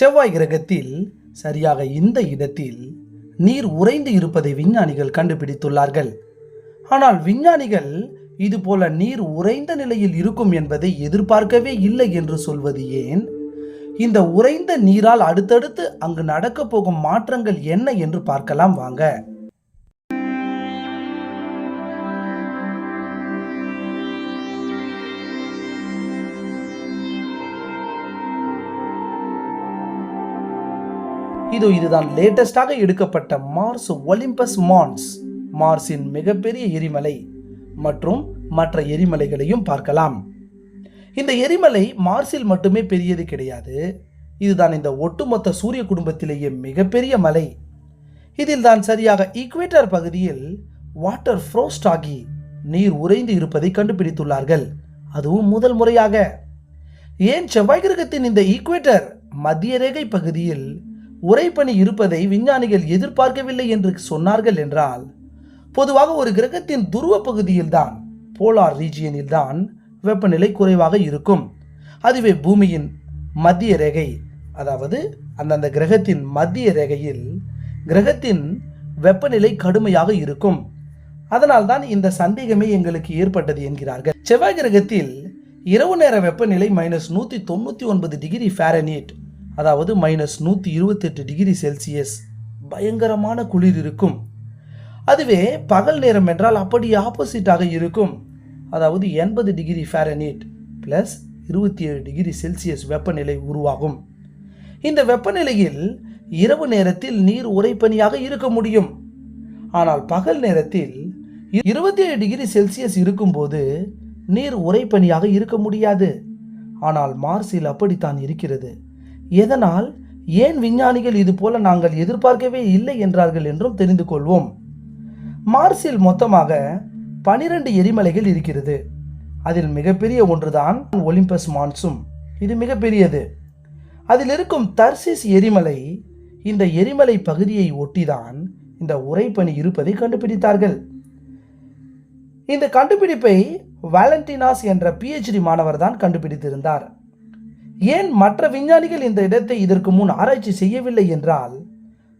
செவ்வாய் கிரகத்தில் சரியாக இந்த இடத்தில் நீர் உறைந்து இருப்பதை விஞ்ஞானிகள் கண்டுபிடித்துள்ளார்கள். ஆனால் விஞ்ஞானிகள் இதுபோல நீர் உறைந்த நிலையில் இருக்கும் என்பதை எதிர்பார்க்கவே இல்லை என்று சொல்வது ஏன்? இந்த உறைந்த நீரால் அடுத்தடுத்து அங்கு நடக்கப் போகும் மாற்றங்கள் என்ன என்று பார்க்கலாம் வாங்க. இது இதுதான் லேட்டஸ்டாக எடுக்கப்பட்ட மார்ஸ் ஒலிம்பஸ் மான்ஸ் மார்ஸின் மிகப்பெரிய எரிமலை மற்றும் மற்ற எரிமலைகளையும் பார்க்கலாம். இந்த எரிமலை மார்ஸில் மட்டுமே பெரியது கிடையாது. இதுதான் இந்த ஒட்டுமொத்த சூரிய குடும்பத்திலேயே மிகப்பெரிய மலை. இதில் தான் சரியாக ஈக்குவேட்டர் பகுதியில் வாட்டர் ஃப்ரோஸ்ட் ஆகி நீர் உறைந்து இருப்பதை கண்டுபிடித்துள்ளார்கள். அதுவும் முதல் முறையாக. ஏன் செவ்வாய் கிரகத்தின் இந்த ஈக்குவேட்டர் மத்திய ரேகை பகுதியில் உறைபனி இருப்பதை விஞ்ஞானிகள் எதிர்பார்க்கவில்லை என்று சொன்னார்கள் என்றால் பொதுவாக ஒரு கிரகத்தின் துருவ பகுதியில்தான் போலார் ரீஜியனில் தான் வெப்பநிலை குறைவாக இருக்கும். அதுவே பூமியின் மத்திய ரேகை அதாவது அந்தந்த கிரகத்தின் மத்திய ரேகையில் கிரகத்தின் வெப்பநிலை கடுமையாக இருக்கும். அதனால்தான் இந்த சந்தேகமே எங்களுக்கு ஏற்பட்டது என்கிறார்கள். செவ்வாய் கிரகத்தில் இரவு நேர வெப்பநிலை மைனஸ் நூற்றி தொண்ணூற்றி ஒன்பது டிகிரி ஃபாரனீட் அதாவது மைனஸ் நூற்றி இருபத்தெட்டு டிகிரி செல்சியஸ் பயங்கரமான குளிர் இருக்கும். அதுவே பகல் நேரம் என்றால் அப்படி ஆப்போசிட்டாக இருக்கும். அதாவது எண்பது டிகிரி ஃபாரனீட் ப்ளஸ் இருபத்தி ஏழு டிகிரி செல்சியஸ் வெப்பநிலை உருவாகும். இந்த வெப்பநிலையில் இரவு நேரத்தில் நீர் உறைபனியாக இருக்க முடியும். ஆனால் பகல் நேரத்தில் இருபத்தி ஏழு டிகிரி செல்சியஸ் இருக்கும்போது நீர் உறைபனியாக இருக்க முடியாது. ஆனால் மார்ஸில் அப்படித்தான் இருக்கிறது. எதனால்? ஏன் விஞ்ஞானிகள் இது போல நாங்கள் எதிர்பார்க்கவே இல்லை என்றார்கள் என்றும் தெரிந்து கொள்வோம். மார்ஸில் மொத்தமாக பனிரெண்டு எரிமலைகள் இருக்கிறது. அதில் மிகப்பெரிய ஒன்றுதான் ஒலிம்பஸ் மான்சும் இது மிகப்பெரியது. அதில் இருக்கும் தர்சிஸ் எரிமலை இந்த எரிமலை பகுதியை ஒட்டிதான் இந்த உரைப்பணி இருப்பதை கண்டுபிடித்தார்கள். இந்த கண்டுபிடிப்பை வேலண்டினாஸ் என்ற பிஹெச்டி மாணவர் தான் கண்டுபிடித்திருந்தார். ஏன் மற்ற விஞ்ஞானிகள் இந்த இடத்தை இதற்கு முன் ஆராய்ச்சி செய்யவில்லை என்றால்?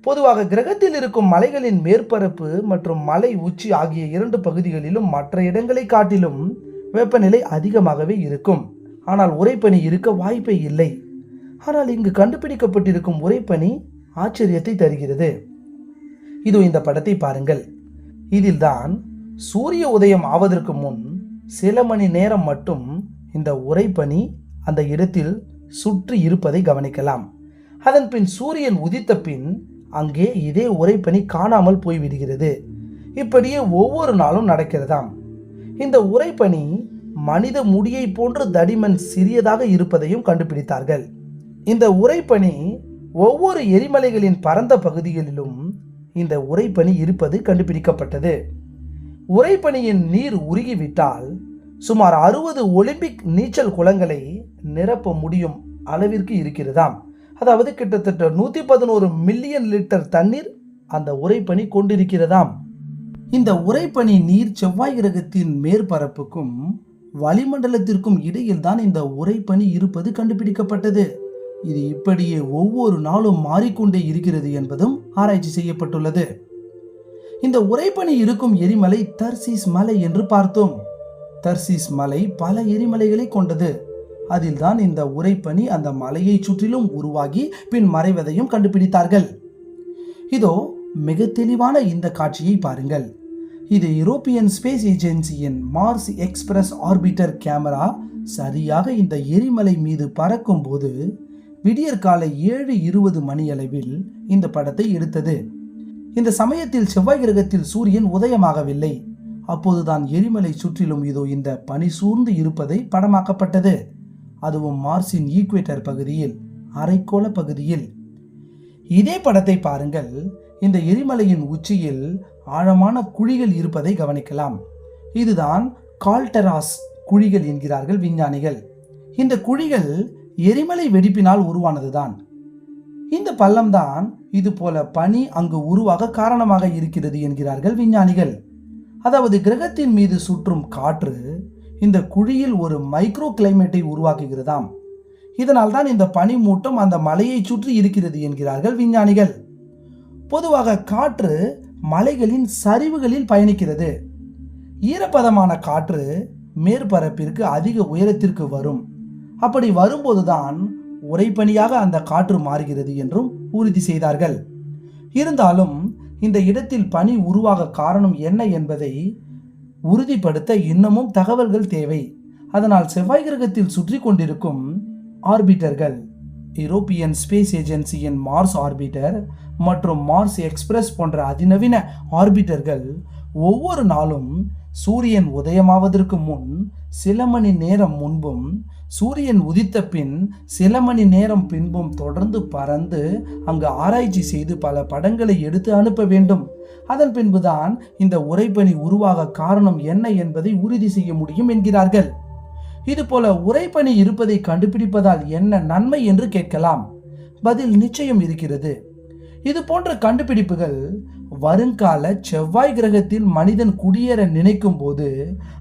பொதுவாக கிரகத்தில் இருக்கும் மலைகளின் மேற்பரப்பு மற்றும் மலை உச்சி ஆகிய இரண்டு பகுதிகளிலும் மற்ற இடங்களை காட்டிலும் வெப்பநிலை அதிகமாகவே இருக்கும். ஆனால் உறைபனி இருக்க வாய்ப்பே இல்லை. ஆனால் இங்கு கண்டுபிடிக்கப்பட்டிருக்கும் உரைப்பனி ஆச்சரியத்தை தருகிறது. இதோ இந்த படத்தை பாருங்கள். இதில்தான் சூரிய உதயம் ஆவதற்கு முன் சில மணி நேரம் மட்டும் இந்த உரைப்பனி அந்த இடத்தில் சுற்றி இருப்பதை கவனிக்கலாம். அதன் பின் சூரியன் உதித்த பின் அங்கே இதே உறைபனி காணாமல் போய்விடுகிறது. இப்படியே ஒவ்வொரு நாளும் நடக்கிறதாம். இந்த உறைபனி மனித முடியை போன்று தடிமன் சிறியதாக இருப்பதையும் கண்டுபிடித்தார்கள். இந்த உறைபனி ஒவ்வொரு எரிமலைகளின் பரந்த பகுதிகளிலும் இந்த உறைபனி இருப்பது கண்டுபிடிக்கப்பட்டது. உறைபனியின் நீர் உருகிவிட்டால் சுமார் அறுபது ஒலிம்பிக் நீச்சல் குளங்களை நிரப்ப முடியும் அளவிற்கு இருக்கிறதாம். அதாவது கிட்டத்தட்ட நூற்றி பதினோரு மில்லியன் லிட்டர் தண்ணீர் அந்த உறைபனி கொண்டிருக்கிறதாம். இந்த உறைபனி நீர் செவ்வாய் கிரகத்தின் மேற்பரப்புக்கும் வளிமண்டலத்திற்கும் இடையில் தான் இந்த உறைபனி இருப்பது கண்டுபிடிக்கப்பட்டது. இது இப்படியே ஒவ்வொரு நாளும் மாறிக்கொண்டே இருக்கிறது என்பதும் ஆராய்ச்சி செய்யப்பட்டுள்ளது. இந்த உறைபனி இருக்கும் எரிமலை தர்சீஸ் மலை என்று பார்த்தோம். தர்சீஸ் மலை பல எரிமலைகளை கொண்டது. அதில்தான் இந்த உரைப்பனி அந்த மலையை சுற்றிலும் உருவாகி பின் மறைவதையும் கண்டுபிடித்தார்கள். இதோ மிக தெளிவான இந்த காட்சியை பாருங்கள். இது யூரோப்பியன் ஸ்பேஸ் ஏஜென்சியின் மார்ஸ் எக்ஸ்பிரஸ் ஆர்பிட்டர் கேமரா சரியாக இந்த எரிமலை மீது பறக்கும் போது விடியற் காலை ஏழு இருபது மணியளவில் இந்த படத்தை எடுத்தது. இந்த சமயத்தில் செவ்வாய் கிரகத்தில் சூரியன் உதயமாகவில்லை. அப்போதுதான் எரிமலை சுற்றிலும் இதோ இந்த பனி சூழ்ந்து இருப்பதை படமாக்கப்பட்டது. அதுவும் மார்ஸின் ஈக்குவேட்டர் பகுதியில் அரைக்கோள பகுதியில். இதே படத்தை பாருங்கள். இந்த எரிமலையின் உச்சியில் ஆழமான குழிகள் இருப்பதை கவனிக்கலாம். இதுதான் கால்டராஸ் குழிகள் என்கிறார்கள் விஞ்ஞானிகள். இந்த குழிகள் எரிமலை வெடிப்பினால் உருவானதுதான். இந்த பள்ளம்தான் இது போல பனி அங்கு உருவாக காரணமாக இருக்கிறது என்கிறார்கள் விஞ்ஞானிகள். அதாவது கிரகத்தின் மீது சுற்றும் காற்று இந்த குழியில் ஒரு மைக்ரோ கிளைமேட்டை உருவாக்குகிறதாம். இதனால் தான் இந்த பனிமூட்டம் அந்த மலையை சுற்றி இருக்கிறது என்கிறார்கள் விஞ்ஞானிகள். பொதுவாக காற்று மலைகளின் சரிவுகளில் பயணிக்கிறது. ஈரப்பதமான காற்று மேற்பரப்பிற்கு அதிக உயரத்திற்கு வரும். அப்படி வரும்போதுதான் உரைப்பணியாக அந்த காற்று மாறுகிறது என்றும் உறுதி செய்தார்கள். இருந்தாலும் இந்த இடத்தில் பனி உருவாக காரணம் என்ன என்பதை உறுதிப்படுத்த இன்னமும் தகவல்கள் தேவை. அதனால் செவ்வாய் கிரகத்தில் சுற்றி கொண்டிருக்கும் ஆர்பிட்டர்கள் யூரோப்பியன் ஸ்பேஸ் ஏஜென்சியின் மார்ஸ் ஆர்பிட்டர் மற்றும் மார்ஸ் எக்ஸ்பிரஸ் போன்ற அதிநவீன ஆர்பிட்டர்கள் ஒவ்வொரு நாளும் சூரியன் உதயமாவதற்கு முன் சில மணி நேரம் முன்பும் சூரியன் உதித்த பின் சில மணி நேரம் பின்பும் தொடர்ந்து பறந்து அங்கு ஆராய்ச்சி செய்து பல படங்களை எடுத்து அனுப்ப வேண்டும். அதன் பின்புதான் இந்த உறைபனி உருவாக காரணம் என்ன என்பதை உறுதி செய்ய முடியும் என்கிறார்கள். இதுபோல உறைபனி இருப்பதை கண்டுபிடிப்பதால் என்ன நன்மை என்று கேட்கலாம். பதில் நிச்சயம் இருக்கிறது. இது போன்ற கண்டுபிடிப்புகள் வருங்கால செவ்வாய் கிரகத்தில் மனிதன் குடியேற நினைக்கும் போது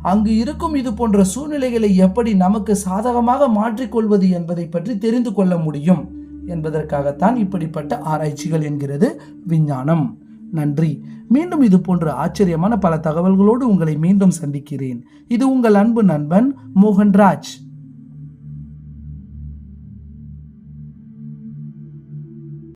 அங்கு இருக்கும் இது போன்ற சூழ்நிலைகளை எப்படி நமக்கு சாதகமாக மாற்றிக்கொள்வது என்பதை பற்றி தெரிந்து கொள்ள முடியும் என்பதற்காகத்தான் இப்படிப்பட்ட ஆராய்ச்சிகள் என்கிறது விஞ்ஞானம். நன்றி. மீண்டும் இது போன்ற ஆச்சரியமான பல தகவல்களோடு உங்களை மீண்டும் சந்திக்கிறேன். இது உங்கள் அன்பு நண்பன் மோகன்ராஜ்.